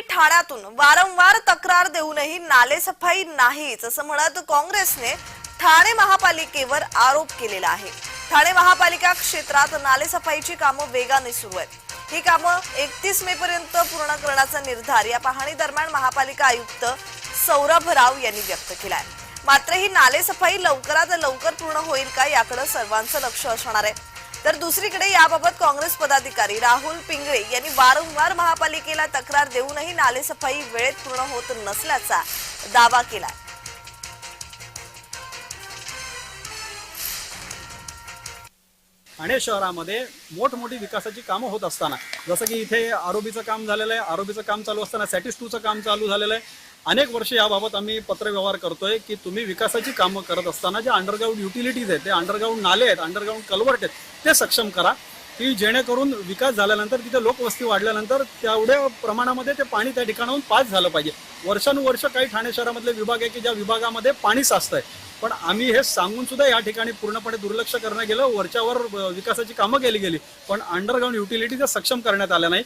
आम्ही ठाण्यातून वारंवार तक्रार देऊनही नालेसफाई नाहीच असं म्हणत काँग्रेसने ठाणे महापालिकेवर आरोप केलेला आहे. ठाणे महापालिका क्षेत्रात नालेसफाईची कामं वेगाने सुरू आहेत. ही कामं एकतीस मे पर्यंत पूर्ण करण्याचा निर्धार या पाहणी दरम्यान महापालिका आयुक्त सौरभ राव यांनी व्यक्त केलाय. मात्र ही नालेसफाई लवकरात लवकर पूर्ण होईल का याकडे सर्वांचं लक्ष असणार आहे. तर दुसरीकडे याबाबत काँग्रेस पदाधिकारी राहुल पिंगळे यांनी वारंवार महापालिकेला तक्रार देऊनही नालेसफाई वेळेत पूर्ण होत नसल्याचा दावा केला ठाणे शहरामध्ये मोठमोठी विकासाची कामं होत असताना जसं की इथे आरोबीचं काम झालेलं आहे आरोबीचं काम चालू असताना सॅटिस टूचं काम चालू झालेलं आहे अनेक वर्ष याबाबत आम्ही पत्रव्यवहार करतोय की तुम्ही विकासाची कामं करत असताना जे अंडरग्राऊंड युटिलिटीज आहेत ते अंडरग्राऊंड नाले आहेत अंडरग्राऊंड कलवर्ट आहेत ते सक्षम करा. की जेणेकरून विकास झाल्यानंतर तिथे लोकवस्ती वाढल्यानंतर तेवढ्या प्रमाणामध्ये ते पाणी त्या ठिकाणाहून पास झालं पाहिजे. वर्षानुवर्ष काही ठाणे शहरामधले विभाग आहे की ज्या विभागामध्ये पाणी साचतंय. पण आम्ही हे सांगून सुद्धा या ठिकाणी पूर्णपणे दुर्लक्ष करणं गेलं. वरच्यावर विकासाची कामं केली गेली. पण अंडरग्राऊंड युटिलिटी सक्षम करण्यात आल्या नाही.